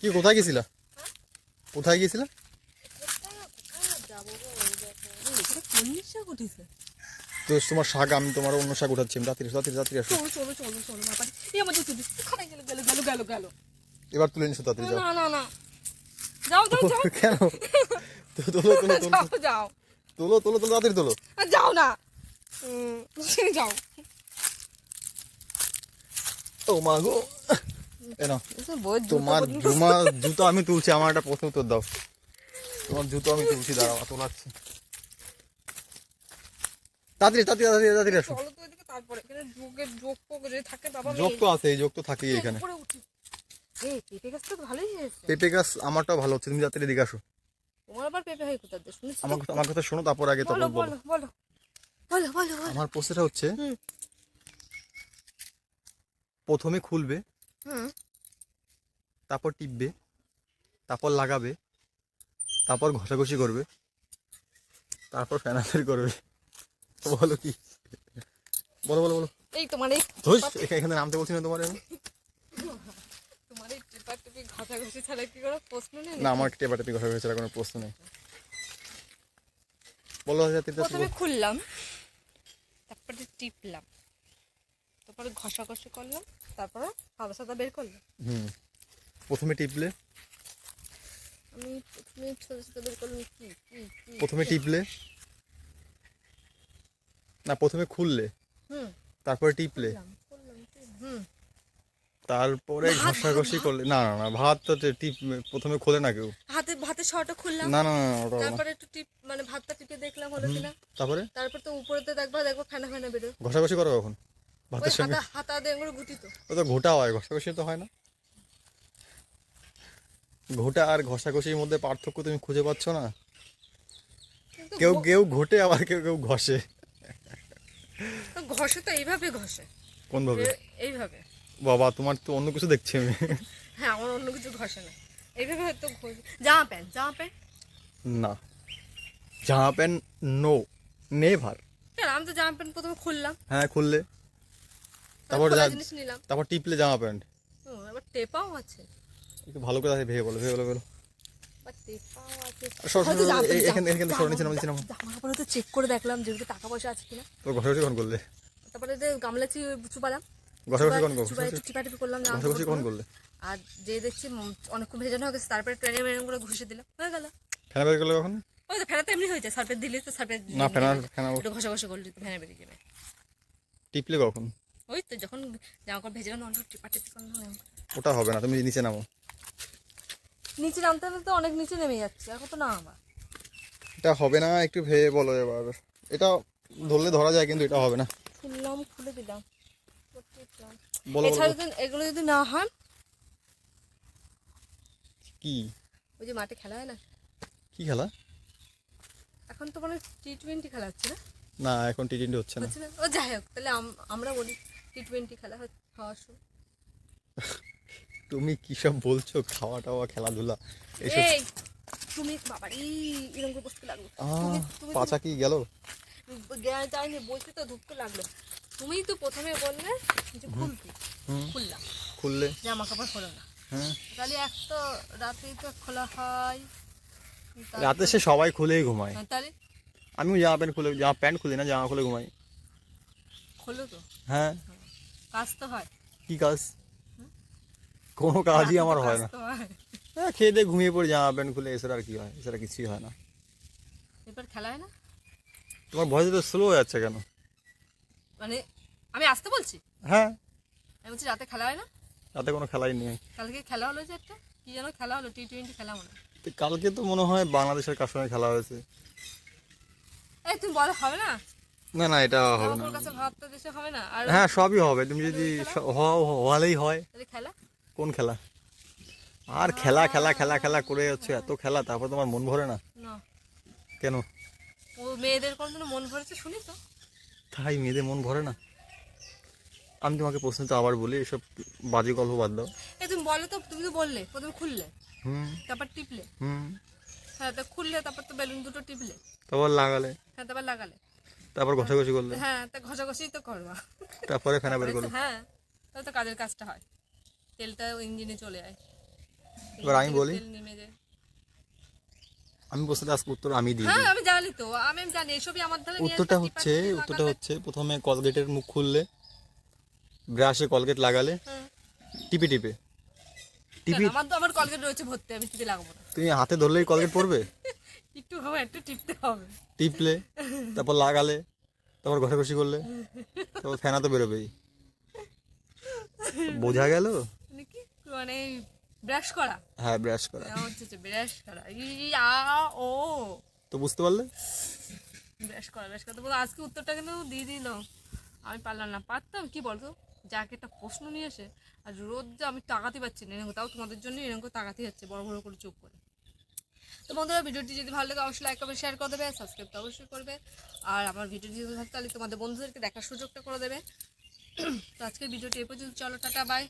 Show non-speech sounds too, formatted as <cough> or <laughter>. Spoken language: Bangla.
কি কোথায় গেছিলা? কোথায় গেছিলা? তো তোমার শাক আমি তোমার অন্য শাক উঠাচ্ছি রাত্রি রাত্রি রাত্রি আসো। চলো চলো চলো চলো এই আমার জুতো খারাই গেল গেল গেল গেল গেল এবার তুলে নিছো তাড়াতাড়ি যাও। না না না যাও যাও যাও কেন? তো তোলো তোলো তোলো যাও যাও তোলো তোলো তোলো তাড়াতাড়ি তোলো। যাও না যাও। ও মা গো। তোমার জুমা জুতো আমি তুলছি আমার একটা প্রশ্ন উত্তর দাও। তোমার জুতো আমি তুলছি দাঁড়াও তোলাচ্ছি। তাড়াতাড়ি তাড়াতাড়ি তাড়াতাড়ি তাড়াতাড়ি আসো। তারপরে এখানে যোগের যোগ ফোগ যে থাকে বাবা যোগ তো আছে এই যোগ তো থাকেই এখানে। পেঁপে গাছ তো ভালোই হয়েছে। পেঁপে গাছ আমারটাও ভালো হচ্ছে তুমি তাড়াতাড়ি এদিকে আসো। তোমার আবার পেঁপে হয় কোথা দিয়ে? শুনেছি আমার কথা- আমার কথা শোনো তারপর আগে বলো তখন বলো। বলো বলো বলো বলো বলো। আমার প্রশ্নটা হচ্ছে প্রথমে খুলবে হুম। তারপর টিপবে তারপর লাগাবে তারপর ঘষাঘষি করবে তারপর ফেনাফের করবে। বলো কি? বলো বলো বলো। এই তোমার এই ধুস, এখানে নামতে বলছি না তোমার তোমার এই ঘষাঘষি ছাড়া কি কোনো প্রশ্ন নেই না আমার ঘষা কোনো প্রশ্ন নেই। বলো প্রথমে খুললাম তারপরে টিপলাম তারপরে ঘষাঘষি করলাম তারপরে সাদা সাদা বের করলাম। হুম। প্রথমে টিপলে? আমি প্রথমে ছোট ছোট বের করলাম কি কি কি? প্রথমে টিপলে? না প্রথমে খুললে? হুম। তারপরে টিপলে। হুম। তারপরে ভাত, ঘষাঘষি করলে না না না ভাত তো টিপ প্রথমে খোলে না কেউ। হাতে ভাতের শটা খুললাম। না না না ওটা তারপরে একটু টিপ মানে ভাতটা টিপে দেখলাম হলো কিনা। তারপরে? তারপর তো উপরেতে দেখবা দেখব ফেনা ফেনা বেরো ঘষাঘষি করো এখন ভাতের সঙ্গে? হাতা হাতা দিয়ে গুটি তো ও তো ঘোটা হয় ঘষাঘষি তো হয় না। ঘোটা আর ঘষাঘষির মধ্যে পার্থক্য তুমি খুঁজে পাচ্ছ না? কেউ কেউ ঘোটে আবার কেউ কেউ ঘষে। ঘষে তো এইভাবে ঘষে। কোন ভাবে? এইভাবে। বাবা তোমার তো অন্য কিছু দেখছি আমি। হ্যাঁ আমার অন্য কিছু ঘষে না। এইভাবে হয়তো জামা প্যান্ট জামা প্যান্ট? না। জামা প্যান্ট নো নেভার আমি তো জামা প্যান্ট প্রথমে খুললাম। হ্যাঁ খুললে। তারপর জিনিস নিলাম। তারপর টিপলে জামা প্যান্ট। ও, এবার টেপাও আছে। একটু ভালো করে ভেবে বলো ভেবে বলো বলো তো চেক করে দেখলাম যেগুলো টাকা পয়সা আছে কিনা তো ঘষাঘষি কখন করলে তারপরে যে গামলা চুপালাম ঘষাঘষি কখন চুপাই একটু টিপাটিপি করলাম জামা ঘষাঘষি কখন করলে আর যে দেখছি অনেকক্ষণ ভেজানো হয়ে গেছে তারপরে ট্রেনে মেরে করে ঘষে দিলাম হয়ে গেল ফেনা বের করলে কখন ওই তো ফেনা তো এমনি দিলে তো সার্ফের না ফেনা ফেনা একটু ঘষা ঘষা করলে তো ফেনা বেরিয়ে যাবে টিপলে কখন ওই তো যখন জামা কাপড় ভেজে গেল অনেক টিপাটিপি করলাম ওটা হবে না তুমি নিচে নামো নিচে নামতে নামতে তো অনেক নিচে নেমে যাচ্ছে এখন তো না আমার? এটা হবে না একটু ভেবে বলো এবার। এটা ধরলে ধরা যায় কিন্তু এটা হবে না। খুললাম খুলে দিলাম। বলো এছাড়া যদি এগুলো যদি না হয়? কি? ওই যে মাঠে খেলা হয় না? কি খেলা? এখন তো মানে টি টোয়েন্টি খেলা হচ্ছে না? না এখন টি টোয়েন্টি হচ্ছে না। ও যাই হোক তাহলে আমরা বলি টি টোয়েন্টি খেলা হওয়ার সময়। <laughs> তুমি কি সব বলছো? খাওয়া টাওয়া খেলাধুলা এসব তুমি বাবা এই এরকম করে বসতে লাগল। পাচা কি গেল? যায়নি বলতে তো ধুপকে লাগল। তুমি তো প্রথমে বললে যে খুলতে। খুললাম খুললে। জামা কাপড় হলো না। হ্যাঁ। তাহলে এক তো রাতেই তো খোলা হয়। রাতে সে সবাই খুলেই ঘুমায়। হ্যাঁ, তাহলে? আমিও জামা প্যান্ট খুলে জামা প্যান্ট খুলি না জামা খুলে ঘুমাই। খোলো তো। হ্যাঁ। কাজ তো হয়। কি কাজ? কোনো কাজই আমার হয় না। হয়। খেয়ে দিয়ে ঘুমিয়ে পড়ি জামা প্যান্ট খুলে এছাড়া আর কি হয় এছাড়া কিছুই হয় না। এবার খেলা হয় না? তোমার ভয়েস তো স্লো হয়ে যাচ্ছে কেন? মানে আমি আসতে বলছি? হ্যাঁ। আমি বলছি রাতে খেলা হয় না? রাতে কোনো খেলাই নেই। কালকে খেলা হলো যে একটা? কি যেন খেলা হলো টি টোয়েন্টি খেলা মনে হয়। তো কালকে তো মনে হয় বাংলাদেশের কার সঙ্গে খেলা হয়েছে। এই তুমি বলো হবে না? না না এটা হবে না। হবে না? আর হ্যাঁ সবই হবে। তুমি যদি স- হও হলেই হয়। তাহলে খেলা? কোন খেলা? আর খেলা খেলা খেলা খেলা করে হচ্ছে এত খেলা তারপর তোমার মন ভরে না? কেন? ও মেয়েদের কোনদিন মন ভরেছে শুনি তো। তাই মেয়েদের মন ভরে না? আমি তোমাকে প্রশ্ন তো আবার বলি এসব বাজে গল্প বাদ দাও। এই তুমি বলো তো তুমি তো বললে প্রথমে খুললে হুম। তারপর টিপলে। হুম। হ্যাঁ তা খুললে তারপর তো বেলুন দুটো টিপলে। তারপর লাগালে? হ্যাঁ তারপর লাগালে। তারপর ঘষাঘষি করলে? হ্যাঁ তা ঘষাঘষি তো করবা। তারপরে ফেনা বের করলে হ্যাঁ তাহলে তো কাজের কাজটা হয়। তেলটা ইঞ্জিনে চলে যায় এবার আমি বলি। তেল নেমে যায়। আমি প্রশ্নটা আজকে উত্তর আমি দিই হ্যাঁ আমি জানি তো। আমি জানি এসবই আমার ধারে উত্তরটা হচ্ছে উত্তরটা হচ্ছে প্রথমে কলগেটের মুখ খুললে ব্রাশে কলগেট লাগালে হ্যাঁ। টিপে টিপে। টিপি আমার তো আমার কলগেট রয়েছে ভর্তি আমি টিপে লাগাবো না। তুমি হাতে ধরলেই কলগেট পড়বে? <laughs> একটু হবে একটু টিপতে হবে। টিপলে তারপর লাগালে তারপর ঘষাঘষি করলে তারপর ফেনা তো বেরোবেই। বোঝা গেল? মানে ব্রাশ করা। হ্যাঁ ব্রাশ করা। হচ্ছে ব্রাশ করা। ই আ ও। তো বুঝতে পারলে? ব্রাশ করা ব্রাশ করা। তো আজকে উত্তরটা কিন্তু দিয়ে দিল। আমি পারলাম না। পারতাম কি বলতো? যাকে একটা প্রশ্ন নিয়ে এসে আর রোদ যে আমি তাকাতে পারছি না এরকম তাও তোমাদের জন্য এরকম করে তাকাতে যাচ্ছে বড় বড় করে চোখ করে। তো বন্ধুরা ভিডিওটি যদি ভালো লাগে অবশ্যই লাইক করবে শেয়ার করে দেবে সাবস্ক্রাইব তো অবশ্যই করবে। আর আমার ভিডিও যদি ভালো তাহলে তোমাদের বন্ধুদেরকে দেখার সুযোগটা করে দেবে। <clears throat> তো আজকের ভিডিওটি এ পর্যন্ত চলো টাটা বাই